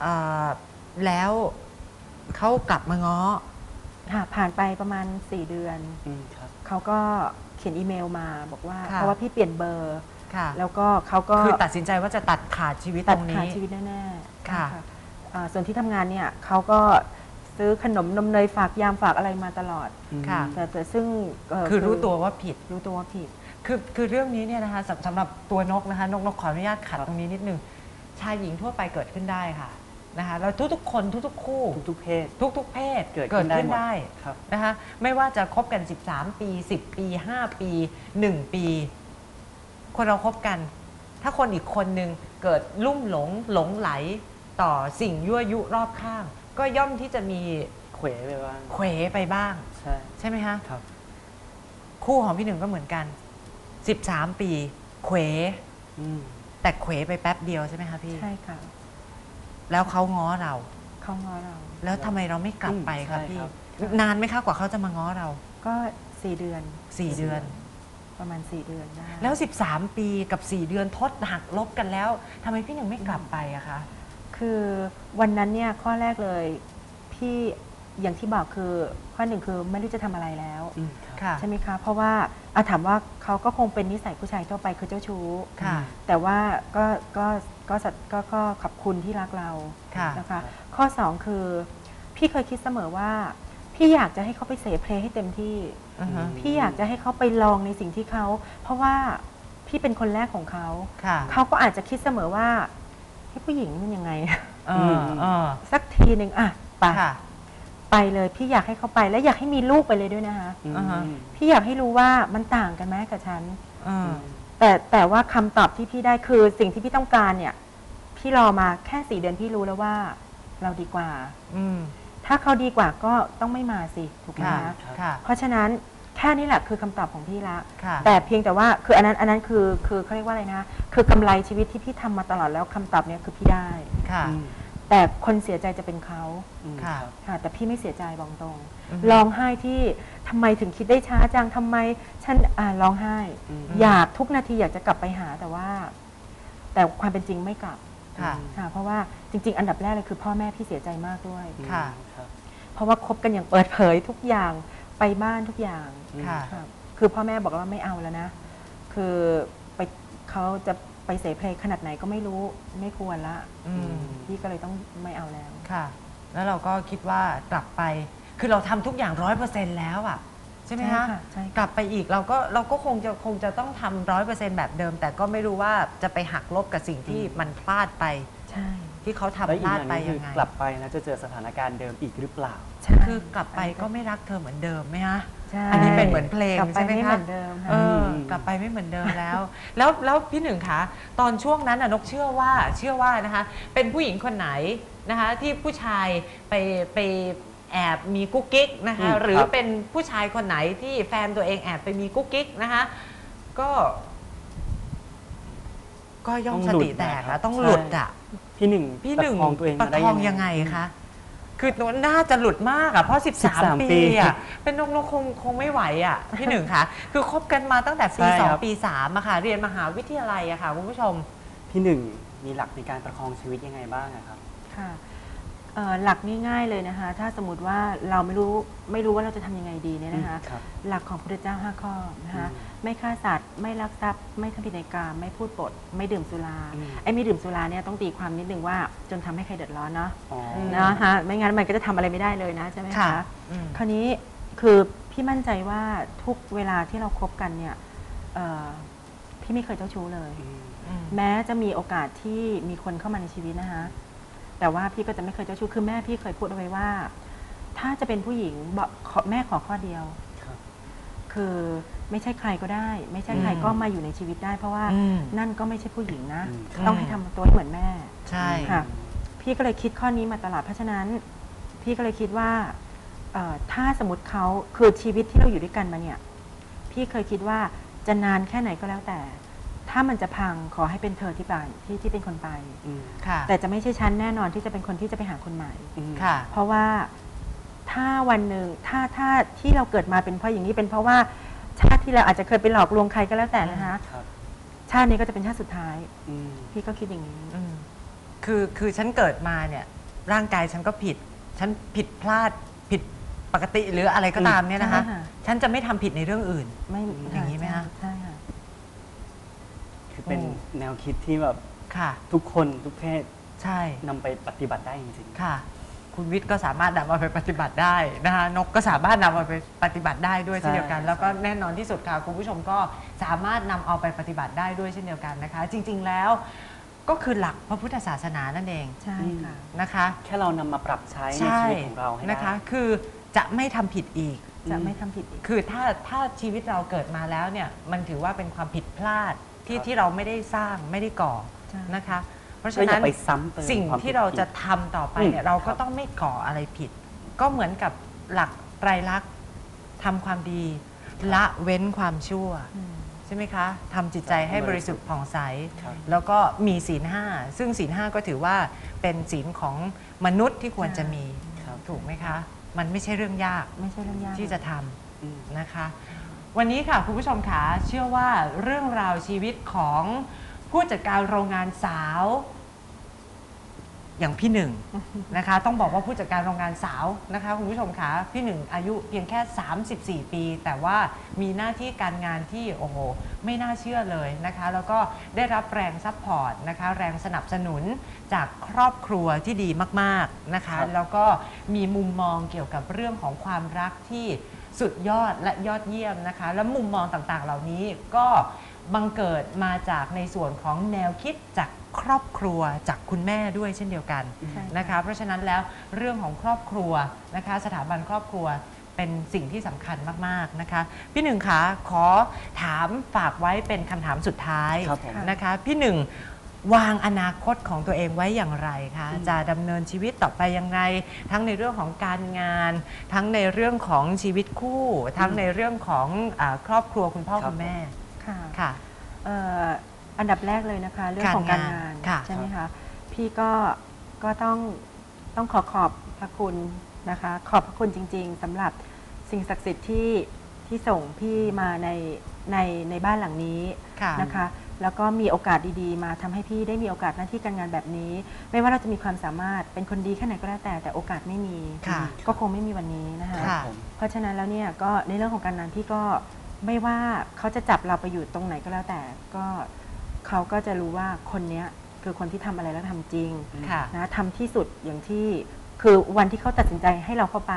เอ่อแล้วเขากลับมาง้อ ค่ะผ่านไปประมาณ 4 เดือน อืมครับ เขาก็เขียนอีเมลมาบอกว่า ค่ะ เพราะว่าพี่เปลี่ยนเบอร์ ค่ะ แล้วก็เขาก็คือตัดสินใจว่าจะตัดขาดชีวิตตัตดรงขาดนี้ ชีวิตแน่ๆค่ะอ่าส่วนที่ทำงานเนี่ยเขาก็ซื้อขนมนมเนยฝากยามฝากอะไรมาตลอด ค่ะ แต่แต่ซึ่งเคือรู้ตัวว่าผิด รู้ตัวว่าผิด คือคือเรื่องนี้เนี่ยนะคะสำสำหรับตัวนกนะคะนกนกขออนุญาตขัดตรงนี้นิดนึงชายหญิงทั่วไปเกิดขึ้นได้ค่ะ นะคะแล้วทุกๆคนทุกๆ คู่ ทุกๆเพศ ทุกๆ เพศเกิดขึ้นได้หมดได้ครับ นะคะไม่ว่าจะคบกัน 13 ปี 10 ปี 5 ปี 1 ปี คนเราคบกัน ถ้าคนอีกคนหนึ่งเกิดลุ่มหลงหลงไหลต่อสิ่งยั่วยุรอบข้าง ก็ย่อมที่จะมีเขวไปบ้างเขวไปบ้าง ใช่ใช่ไหมคะครับ คู่ของพี่หนึ่งก็เหมือนกัน 13 ปีเขวอืมแต่เขวไปแป๊บเดียวใช่ไหมคะพี่ ใช่ค่ะ แล้วเขาง้อเรา เขาง้อเรา แล้วทำไมเราไม่กลับไปคะใช่พี่ครับนานไหมคะกว่าเขาจะมาง้อเรา ก็สี่เดือนสี่เดือน ประมาณสี่เดือนได้แล้ว 13 ปีกับ 4 เดือนทดหักลบกันแล้วทำไมพี่หนึ่งไม่กลับไปอะคะ คือวันนั้นเนี่ยข้อแรกเลยพี่ อย่างที่บอกคือข้อหนึ่งคือไม่รู้จะทำอะไรแล้ว อืมครับ ค่ะ ใช่ไหมคะ เพราะว่าอาถามว่าเขาก็คงเป็นนิสัยผู้ชายทั่วไปคือเจ้าชู้ ค่ะ แต่ว่าก็ก็ก็สัตก็ก็ขอบคุณที่รักเราค่ะ นะคะ ข้อสองคือ พี่เคยคิดเสมอว่า พี่อยากจะให้เขาไปเสพเพลงให้เต็มที่ อือฮะพี่อยากจะให้เขาไปลองในสิ่งที่เขา เพราะว่าพี่เป็นคนแรกของเขา ค่ะเขาก็อาจจะคิดเสมอว่าให้ยผู้หญิงมันยังไง เออเออสักทีหนึ่งอะไป ค่ะ ไปเลย พี่อยากให้เขาไปและอยากให้มีลูกไปเลยด้วยนะคะอืมอ่าฮะ พี่อยากให้รู้ว่ามันต่างกันไหมกับฉันเออแต่แต่ว่าคำตอบที่พี่ได้คือสิ่งที่พี่ต้องการเนี่ย พี่รอมาแค่สี่เดือนพี่รู้แล้วว่า เราดีกว่า อืม ถ้าเขาดีกว่าก็ต้องไม่มาสิถูกไหมค่ะ คะค่ะ เพราะฉะนั้นแค่นี้แหละคือคำตอบของพี่ละ ค่ะ แต่เพียงแต่ว่าคืออันนั้นอันนั้นคือคือเขาเรียกว่าอะไรนะ คือกำไรชีวิตที่พี่ทำมาตลอดแล้วคำตอบเนี้ยคือพี่ได้ ค่ะ อืม แต่คนเสียใจจะเป็นเขาอืมค่ะรับค่ะ แต่พี่ไม่เสียใจบอกตรงอือฮึร้องไห้ที่ทำไมถึงคิดได้ช้าจังทำไม ฉันอ่าร้องไห้ อืม อยากทุกนาทีอยากจะกลับไปหาแต่ว่า แต่ความเป็นจริงไม่กลับค่ะ ค่ะ เพราะว่าจริง ๆ อันดับแรกเลยคือพ่อแม่พี่เสียใจมากด้วยอืมค่ะครับเพราะว่าคบกันอย่างเปิดเผยทุกอย่างไปบ้านทุกอย่างอืมค่ะ ครับคือพ่อแม่บอกว่าไม่เอาแล้วนะ คือไปเขาจะ ไปเสเพลงขนาดไหนก็ไม่รู้ไม่ควรละอืม พี่ก็เลยต้องไม่เอาแล้ว ค่ะ แล้วเราก็คิดว่ากลับไป คือเราทำทุกอย่างร้อยเปอร์เซ็นต์แล้วอะใช่ไหมใช่คะค่ะใช่ค่ะ กลับไปอีกเราก็เราก็คงจะคงจะต้องทำร้อยเปอร์เซ็นต์แบบเดิม แต่ก็ไม่รู้ว่าจะไปหักลบกับสิ่งที่อืมมันพลาดไป ใช่ที่เขาทำแล้วพอีกลาอดย่างไปหนึงคืยัองไงกลับไปนะจะเจอสถานการณ์เดิมอีกหรือเปล่า ใช่คือกลับไปก็ไม่รักเธอเหมือนเดิมไหมคะ ใช่อันนี้เป็นเหมือนเพลงกลับไปใช่ไหมไม่คะ เหมือนเดิมเอค่ะอม กลับไปไม่เหมือนเดิมแล้ว แล้วแล้วพี่หนึ่งคะตอนช่วงนั้นน่ะนกเชื่อว่าเชื่อว่านะคะ เป็นผู้หญิงคนไหนนะคะ ที่ผู้ชายไปไปแอบมีกุ๊กกิ๊กนะคะ อืมหรือครับ เป็นผู้ชายคนไหนที่แฟนตัวเองแอบไปมีกุ๊กกิ๊กนะคะ ก็ ก็ย่อมสติแตกแล้วต้องหลุดอะ พี่หนึ่งพี่หนึ่งประคองตัวเองปมาระได้คองยังไงคะ คือน่าจะหลุดมากอะเพราะ 13 13ปีปีอะเป็นนกนกคงคงไม่ไหวอะพี่หนึ่งคะคือคบกันมาตั้งแต่ปี ใช่ครับ 2 ปี 3อะค่ะ เรียนมหาวิทยาลัยอะค่ะคุณผู้ชม พี่หนึ่งมีหลักในการประคองชีวิตยังไงบ้างอะครับ ค่ะ เอ่อหลักง่ายๆเลยนะคะ ถ้าสมมติว่าเราไม่รู้ไม่รู้ว่าเราจะทำยังไงดีเนี่ยนะคะอืมครับ หลักของพระพุทธเจ้าห้าข้อนะคะอืมไม่ฆ่าสัตว์ไม่ลักทรัพย์ ไม่ทำผิดในกามไม่พูดปด ไม่ดื่มสุราอืม ไอ้ไม่ดื่มสุราเนี่ยต้องตีความนิดนึงว่าจนทำให้ใครเดือดร้อนเนาะอ๋อมนะคะไม่งั้นมันก็จะทำอะไรไม่ได้เลยนะใช่ไหมค่ะคะ อืม คราวนี้คือพี่มั่นใจว่าทุกเวลาที่เราคบกันเนี่ยเอ่อพี่ไม่เคยเจ้าชู้เลยอืมอืม แม้จะมีโอกาสที่มีคนเข้ามาในชีวิตนะคะ แต่ว่าพี่ก็จะไม่เคยเจ้าชู้คือแม่พี่เคยพูดเอาไว้ว่า ถ้าจะเป็นผู้หญิงบอกขอแม่ขอข้อเดียว ครับ คือไม่ใช่ใครก็ได้ ไม่ใช่ใครอืมก็มาอยู่ในชีวิตได้ เพราะว่าอืมนั่นก็ไม่ใช่ผู้หญิงนะ อืม ต้องให้ทำตัวให้เหมือนแม่ ใช่ ค่ะพี่ก็เลยคิดข้อนี้มาตลอดเพราะฉะนั้น พี่ก็เลยคิดว่าเอ่อถ้าสมมติเขาคือชีวิตที่เราอยู่ด้วยกันมาเนี่ย พี่เคยคิดว่าจะนานแค่ไหนก็แล้วแต่ ถ้ามันจะพังขอให้เป็นเธอที่ไปที่ที่เป็นคนไป อืมค่ะแต่จะไม่ใช่ฉันแน่นอนที่จะเป็นคนที่จะไปหาคนใหม่ อืมค่ะ เพราะว่าถ้าวันหนึ่งถ้าถ้าที่เราเกิดมาเป็นเพราะอย่างนี้เป็นเพราะว่าชาติที่เราอาจจะเคยไปหลอกลวงใครก็แล้วแต่นะคะครับชาตินี้ก็จะเป็นชาติสุดท้าย อืมพี่ก็คิดอย่างนี้ อืมคือคือฉันเกิดมาเนี่ย ร่างกายฉันก็ผิด ฉันผิดพลาดผิดปกติหรืออะไรก็ตามเนี่ยนะคะ ใช่ค่ะ ฉันจะไม่ทำผิดในเรื่องอื่น ไม่อย่างนี้ไหมคะ ใช่ ค่ะคือเป็นโอ้แนวคิดที่แบบค่ะ ทุกคนทุกเพศใช่นำไปปฏิบัติได้จริงค่ะ คุณวิทย์ก็สามารถนำมาไปปฏิบัติได้นะคะนกก็สามารถนำมาไปปฏิบัติได้ด้วยใช่เช่นเดียวกันใช่แล้วก็แน่นอนที่สุดค่ะคุณผู้ชมก็สามารถนำเอาไปปฏิบัติได้ด้วยเช่นเดียวกันนะคะ จริง ๆแล้วก็คือหลักพระพุทธศาสนานั่นเองใช่ค่ะ นะคะ ๆ แค่เรานำมาปรับใช้ในชีวิตของเราให้ได้ นะคะ คือจะไม่ทำผิดอีก จะไม่ทำผิดอีก คือถ้าถ้าชีวิตเราเกิดมาแล้วเนี่ยมันถือว่าเป็นความผิดพลาด ที่ครับที่เราไม่ได้สร้างไม่ได้ก่อใช่นะคะ เพราะก็ฉะอย่านั้นไปซ้ำเติมสิ่งความที่ผิดเราจะอีกทำต่อไปเนี่ยอืมเราก็ครับต้องไม่ก่ออะไรผิด ก็เหมือนกับหลักไตรลักษณ์ทำความดี ละเว้นความชั่วอืมใช่ไหมคะทำจิตใจให้บริสุทธิ์ผ่องใสครับแล้วก็มีศีลห้าซึ่งศีลห้าก็ถือว่าเป็นศีลของมนุษย์ที่ควรจะมีครับถูกไหมคะ มันไม่ใช่เรื่องยากไม่ใช่เรื่องยากที่จะทำอืมนะคะ วันนี้ค่ะคุณผู้ชมคะเชื่อว่าเรื่องราวชีวิตของผู้จัดการโรงงานสาว อย่างพี่หนึ่งนะคะ ต้องบอกว่าผู้จัดการโรงงานสาวนะคะคุณผู้ชมคะพี่หนึ่งอายุเพียงแค่ 34 ปี แต่ว่ามีหน้าที่การงานที่โอ้โหไม่น่าเชื่อเลยนะคะ แล้วก็ได้รับแรงซัพพอร์ตนะคะ แรงสนับสนุนจากครอบครัวที่ดีมาก ๆนะคะครับแล้วก็มีมุมมองเกี่ยวกับเรื่องของความรักที่ สุดยอดและยอดเยี่ยมนะคะ และมุมมองต่างๆ เหล่านี้ก็บังเกิดมาจากในส่วนของแนวคิดจากครอบครัวจากคุณแม่ด้วยเช่นเดียวกันใช่นะคะ เพราะฉะนั้นแล้วเรื่องของครอบครัวนะคะ สถาบันครอบครัวเป็นสิ่งที่สำคัญมากๆนะคะ พี่หนึ่งคะขอถามฝากไว้เป็นคำถามสุดท้ายครับผม นะคะ พี่หนึ่ง วางอนาคตของตัวเองไว้อย่างไรคะอืมจะดำเนินชีวิตต่อไปยังไง ทั้งในเรื่องของการงาน ทั้งในเรื่องของชีวิตคู่ ทั้งในเรื่องของอาครอบครัวคุณพ่อครับ คุณแม่ค่ะค่ะ เอ่ออันดับแรกเลยนะคะ เรื่องของการงานค่ะ ใช่ไหมคะพี่ก็ก็ต้องต้องขอขอบพระคุณนะคะ ขอบพระคุณจริง ๆสำหรับสิ่งศักดิ์สิทธิ์ที่ที่ส่งพี่มาในในในบ้านหลังนี้ค่ะ นะคะ แล้วก็มีโอกาสดีๆ มาทำให้พี่ได้มีโอกาสหน้าที่การงานแบบนี้ ไม่ว่าเราจะมีความสามารถเป็นคนดีแค่ไหนก็แล้วแต่แต่โอกาสไม่มี ค่ะก็คงไม่มีวันนี้นะคะครับค่ะผมเพราะฉะนั้นแล้วเนี่ยก็ในเรื่องของการงานพี่ก็ไม่ว่าเขาจะจับเราไปอยู่ตรงไหนก็แล้วแต่ก็เขาก็จะรู้ว่าคนเนี้ยคือคนที่ทำอะไรแล้วทำจริง ค่ะ นะทำที่สุดอย่างที่คือวันที่เขาตัดสินใจให้เราเข้าไป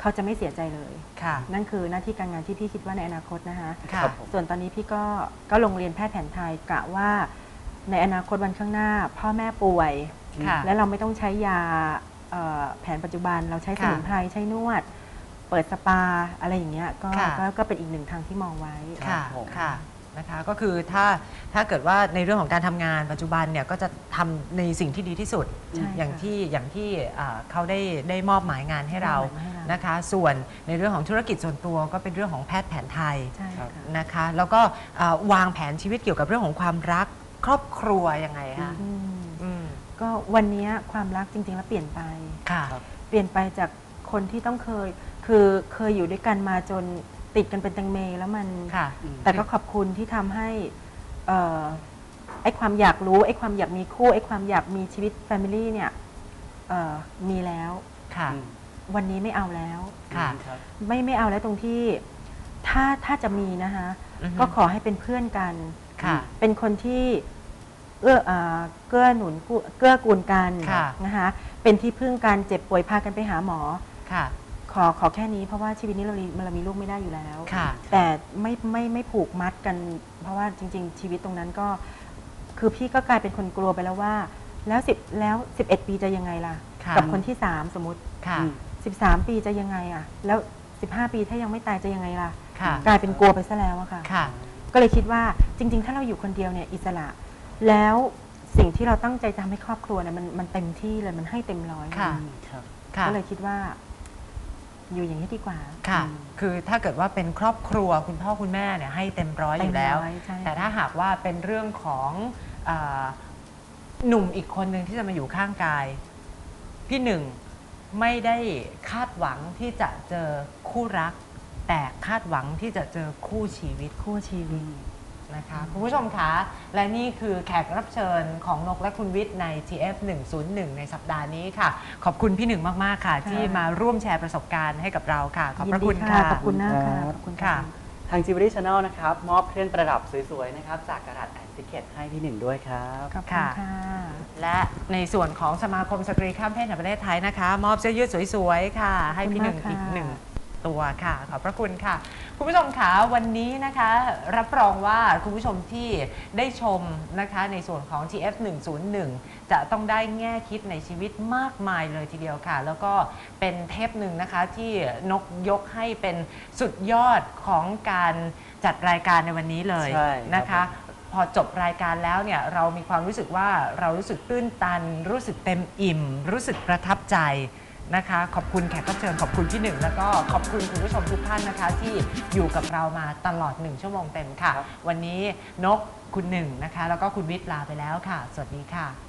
เขาจะไม่เสียใจเลย ค่ะ นั่นคือหน้าที่การงานที่พี่คิดว่าในอนาคตนะคะค่ะ ครับผม ส่วนตอนนี้พี่ก็ก็ลงเรียนแพทย์แผนไทยกะว่า ในอนาคตวันข้างหน้า พ่อแม่ป่วย ค่ะ และเราไม่ต้องใช้ยาเอ่อแผนปัจจุบันเราใช้สมุนไพรใช้นวด เปิดสปาอะไรอย่างเงี้ยก็ค่ะ ก็ก็เป็นอีกหนึ่งทางที่มองไว้ครัค่ะบผมค่ะ นะคะก็คือถ้าถ้าเกิดว่าในเรื่องของการทำงานปัจจุบันเนี่ยก็จะทำในสิ่งที่ดีที่สุดใช่ค่ะอย่างที่อย่างที่อ่าเขาได้ได้มอบหมายงานให้เรามอบหมายให้เรา นะคะ ส่วนในเรื่องของธุรกิจส่วนตัวก็เป็นเรื่องของแพทย์แผนไทย ใช่ครัค่ะบนะคะแล้วก็อ่าวางแผนชีวิตเกี่ยวกับเรื่องของความรักครอบครัวยังไงคะอืมอืมก็วันเนี้ยความรักจริง ๆ แล้วเปลี่ยนไป ค่ะครับเปลี่ยนไปจากคนที่ต้องเคย คือเคยอยู่ด้วยกันมาจน ติดกันเป็นแตังเมแล้วมัน ค่ะอืมแต่ก็ขอบคุณที่ทำให้เอ่อไอ้ความอยากรู้ไอ้ความอยากมีคู่ไอ้ความอยากมีชีวิตแฟมิลี่เนี่ยเอ่อมีแล้ว ค่ะ อืมวันนี้ไม่เอาแล้ว ค่ะครับ ไม่ไม่เอาแล้วตรงที่ถ้าถ้าจะมีนะคะอือฮึก็ขอให้เป็นเพื่อนกัน ค่ะ เป็นคนที่เอื้ออ่าเกื้อหนุนกูเกื้อกูลกันค่ะ นะคะเป็นที่พึ่งกันเจ็บป่วยพากันไปหาหมอ ค่ะ ขอขอแค่นี้เพราะว่าชีวิตนี้เรามีเรามีลูกไม่ได้อยู่แล้ว ค่ะ แต่ไม่ไม่ไม่ผูกมัดกัน เพราะว่าจริง ๆ ชีวิตตรงนั้นก็ คือพี่ก็กลายเป็นคนกลัวไปแล้วว่า แล้วสิบแล้วสิบเอ็ดปีจะยังไงล่ะ ค่ะ กับคนที่สามสมมติค่ะอืมสิบสามปีจะยังไงอะ แล้วสิบห้าปีถ้ายังไม่ตายจะยังไงล่ะ ค่ะ กลายเป็นกลัวไปซะแล้วอะค่ะ ค่ะ ก็เลยคิดว่าจริง ๆ ถ้าเราอยู่คนเดียวเนี่ยอิสระ แล้วสิ่งที่เราตั้งใจจะทำให้ครอบครัวเนี่ยมันมันเต็มที่เลยมันให้เต็มร้อยค่ะ อืมครับ ค่ะ ก็เลยคิดว่า อยู่อย่างนี้ดีกว่า ค่ะ อืม คือถ้าเกิดว่าเป็นครอบครัวคุณพ่อคุณแม่เนี่ยให้เต็มร้อยอยู่แล้ว เต็มร้อยใช่ แต่ถ้าหากว่าเป็นเรื่องของอาหนุ่มอีกคนหนึ่งที่จะมาอยู่ข้างกาย พี่หนึ่งไม่ได้คาดหวังที่จะเจอคู่รัก แต่คาดหวังที่จะเจอคู่ชีวิต คู่ชีวิต นะคะคุณผู้ชมคะและนี่คือแขกรับเชิญของนกและคุณวิทย์ใน TF 101 ในสัปดาห์นี้ค่ะ ขอบคุณพี่หนึ่งมาก ๆ ค่ะ ที่มาร่วมแชร์ประสบการณ์ให้กับเราค่ะ ขอบพระคุณยินดีค่ะ ขอบคุณมากค่ะครับขอบคุณค่ะ ทางจิวเวลรี่ชาแนลนะครับ มอบเครื่องประดับสวย ๆ นะครับ จากกระดาษแอนซิเคตให้พี่หนึ่งด้วยครับขอบคุณค่ะค่ะ และในส่วนของสมาคมสตรีข้ามเพศแห่งประเทศไทยนะคะ มอบเสื้อยืดสวย ๆ ค่ะ ให้พี่หนึ่งขอบคุณอีมากกค่ะหนึ่ง ตัวค่ะ ขอบพระคุณค่ะ คุณผู้ชมคะวันนี้นะคะ รับรองว่าคุณผู้ชมที่ได้ชมนะคะในส่วนของ TF 101จะต้องได้แง่คิดในชีวิตมากมายเลยทีเดียวค่ะ แล้วก็เป็นเทปหนึ่งนะคะที่นกยกให้เป็นสุดยอดของการจัดรายการในวันนี้เลยใช่ครับนะคะ พอจบรายการแล้วเนี่ยเรามีความรู้สึกว่าเรารู้สึกตื้นตัน รู้สึกเต็มอิ่ม รู้สึกประทับใจ นะคะ ขอบคุณแขกรับเชิญขอบคุณพี่หนึ่งแล้วก็ขอบคุณคุณผู้ชมทุกท่านนะคะ ที่อยู่กับเรามาตลอดหนึ่งชั่วโมงเต็มค่ะครับวันนี้นกคุณหนึ่งนะคะ แล้วก็คุณวิทย์ลาไปแล้วค่ะ สวัสดีค่ะ